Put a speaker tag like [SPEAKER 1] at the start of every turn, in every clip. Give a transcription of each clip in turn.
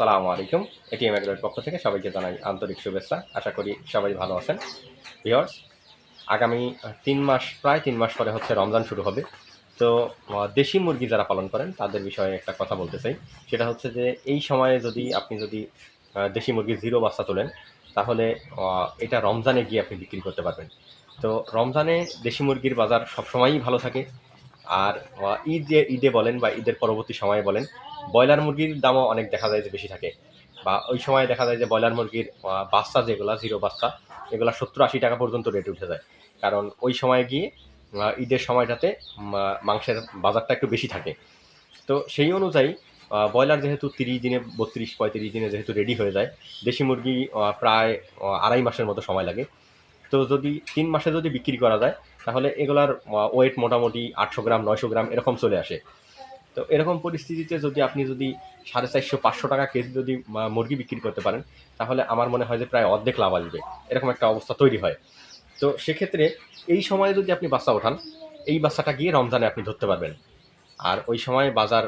[SPEAKER 1] সালামু আলাইকুম, এটিএম এগ্রোর পক্ষ থেকে সবাইকে জানাই আন্তরিক শুভেচ্ছা। আশা করি সবাই ভালো আছেন। ভিওর্স আগামী তিন মাস, প্রায় তিন মাস পরে হচ্ছে রমজান শুরু হবে। তো দেশি মুরগি যারা পালন করেন, তাদের বিষয়ে একটা কথা বলতে চাই। সেটা হচ্ছে যে, এই সময়ে যদি আপনি যদি দেশি মুরগির জিরো বাচ্চা তোলেন, তাহলে এটা রমজানে গিয়ে আপনি বিক্রি করতে পারবেন। তো, রমজানে দেশি মুরগির বাজার সবসময়ই ভালো থাকে। আর ঈদে ঈদে বলেন বা ঈদের পরবর্তী সময়ে বলেন, ব্রয়লার মুরগির দামও অনেক দেখা যায় যে বেশি থাকে। বা ওই সময় দেখা যায় যে ব্রয়লার মুরগির বাচ্চা যেগুলা, জিরো বাচ্চা, এগুলা সত্তর আশি টাকা পর্যন্ত রেট উঠে যায়। কারণ ওই সময় গিয়ে ঈদের সময়টাতে মাংসের বাজারটা একটু বেশি থাকে। তো সেই অনুযায়ী ব্রয়লার যেহেতু তিরিশ দিনে, বত্রিশ, পঁয়ত্রিশ দিনে যেহেতু রেডি হয়ে যায়, দেশি মুরগি প্রায় আড়াই মাসের মতো সময় লাগে। তো যদি তিন মাসে যদি বিক্রি করা যায়, তাহলে এগুলার ওয়েট মোটামুটি আটশো গ্রাম, নয়শো গ্রাম এরকম চলে আসে। তো এরকম পরিস্থিতিতে যদি আপনি যদি সাড়ে চারশো, পাঁচশো টাকা কেজি যদি মুরগি বিক্রি করতে পারেন, তাহলে আমার মনে হয় যে প্রায় অর্ধেক লাভ আসবে। এরকম একটা অবস্থা তৈরি হয়। তো সেক্ষেত্রে এই সময়ে যদি আপনি বাচ্চা ওঠান, এই বাচ্চাটা গিয়ে রমজানে আপনি ধরতে পারবেন। আর ওই সময় বাজার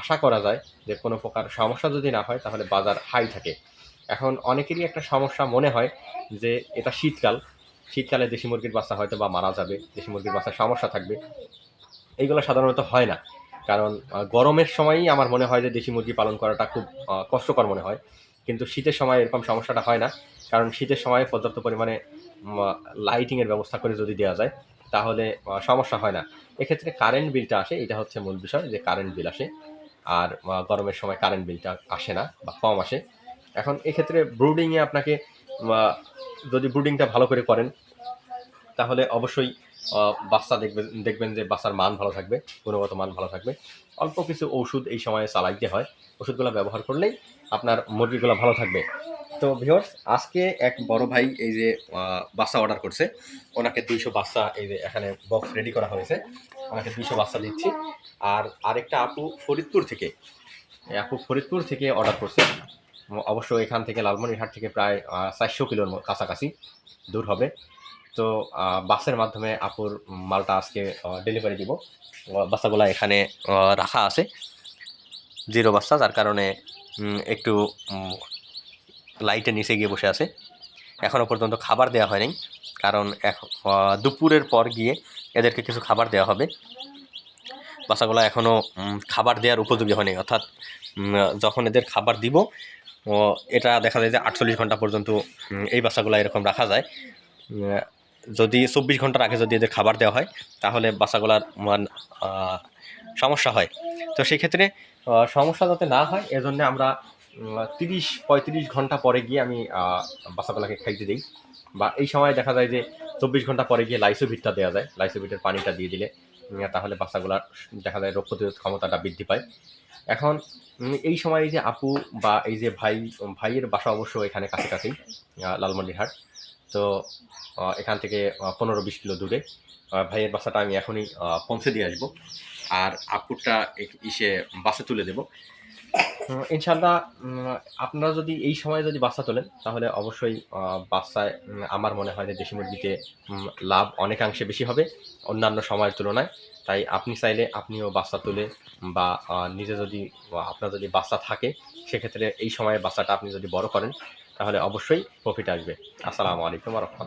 [SPEAKER 1] আশা করা যায় যে কোনো প্রকার সমস্যা যদি না হয়, তাহলে বাজার হাই থাকে। এখন অনেকেরই একটা সমস্যা মনে হয় যে এটা শীতকাল শীতকালে দেশি মুরগির বাচ্চা হয়তো বা মারা যাবে, দেশি মুরগির বাচ্চার সমস্যা থাকবে। এইগুলো সাধারণত হয় না। কারণ গরমের সময়ই আমার মনে হয় যে দেশি মুরগি পালন করাটা খুব কষ্টকর মনে হয়। কিন্তু শীতের সময় এরকম সমস্যাটা হয় না। কারণ শীতের সময় পর্যাপ্ত পরিমাণে লাইটিংয়ের ব্যবস্থা করে যদি দেওয়া যায়, তাহলে সমস্যা হয় না। এক্ষেত্রে কারেন্ট বিলটা আসে, এটা হচ্ছে মূল বিষয় যে কারেন্ট বিল আসে। আর গরমের সময় কারেন্ট বিলটা আসে না বা কম আসে। এখন এক্ষেত্রে ব্রুডিংয়ে আপনাকে যদি ব্রুডিংটা ভালো করে করেন, তাহলে অবশ্যই বাচ্চা দেখবেন দেখবেন যে বাচ্চার মান ভালো থাকবে, গুণগত মান ভালো থাকবে। অল্প কিছু ওষুধ এই সময়ে চালাইতে হয়। ওষুধগুলো ব্যবহার করলেই আপনার মুরগিগুলো ভালো থাকবে। তো ভিওর্স আজকে এক বড় ভাই এই যে বাচ্চা অর্ডার করছে। ওনাকে দুইশো বাচ্চা এই যে এখানে বক্স রেডি করা হয়েছে। ওনাকে দুইশো বাচ্চা দিচ্ছি। আর আরেকটা আপু ফরিদপুর থেকে আপু ফরিদপুর থেকে অর্ডার করছে। অবশ্য এখান থেকে লালমনিরহাট থেকে প্রায় চারশো কিলোর কাছাকাছি দূর হবে। তো বাসের মাধ্যমে আপুর মালটা আজকে ডেলিভারি দিব। বাচ্চাগুলা এখানে রাখা আছে। জিরো বাচ্চা যার কারণে একটু লাইটের নিচে গিয়ে বসে আছে। এখনও পর্যন্ত খাবার দেওয়া হয়নি, কারণ দুপুরের পর গিয়ে এদেরকে কিছু খাবার দেওয়া হবে। বাচ্চাগুলো এখনও খাবার দেওয়ার উপযোগী হয়নি। অর্থাৎ যখন এদের খাবার দিব এটা দেখা যায় যে আটচল্লিশ ঘণ্টা পর্যন্ত এই বাচ্চাগুলো এরকম রাখা যায়। যদি চব্বিশ ঘণ্টার আগে যদি এদের খাবার দেওয়া হয়, তাহলে বাচ্চাগুলার মান সমস্যা হয়। তো সেই ক্ষেত্রে সমস্যা যাতে না হয়, এজন্য আমরা তিরিশ, পঁয়ত্রিশ ঘণ্টা পরে গিয়ে আমি বাচ্চাগুলোকে খাইতে দিই। বা এই সময় দেখা যায় যে চব্বিশ ঘণ্টা পরে গিয়ে লাইসোভিটটা দেওয়া যায়, লাইসোভিটের পানিটা দিয়ে দিলে। তাহলে বাচ্চাগুলার দেখা যায় রোগ প্রতিরোধ ক্ষমতাটা বৃদ্ধি পায়। এখন এই সময় এই যে আপু বা এই যে ভাই, ভাইয়ের বাসা অবশ্য এখানে কাছাকাছি লালমল্লিহাট তো এখান থেকে পনেরো বিশ কিলো দূরে। ভাইয়ের বাসাটা আমি এখনই পৌঁছে দিয়ে আসব। আর আপুরটা ইসে বাসে তুলে দেবো। ইনশাল্লাহ আপনারা যদি এই সময় যদি বাচ্চা তোলেন, তাহলে অবশ্যই বাচ্চায় আমার মনে হয় যে দেশি মুরগিতে লাভ অনেকাংশে বেশি হবে অন্যান্য সময়ের তুলনায়। তাই আপনি চাইলে আপনিও বাচ্চা তুলে, বা নিজে যদি আপনার যদি বাচ্চা থাকে, সেক্ষেত্রে এই সময়ে বাচ্চাটা আপনি যদি বড় করেন, তাহলে অবশ্যই প্রফিট আসবে। আসসালামু আলাইকুম রহমতুল্লাহ।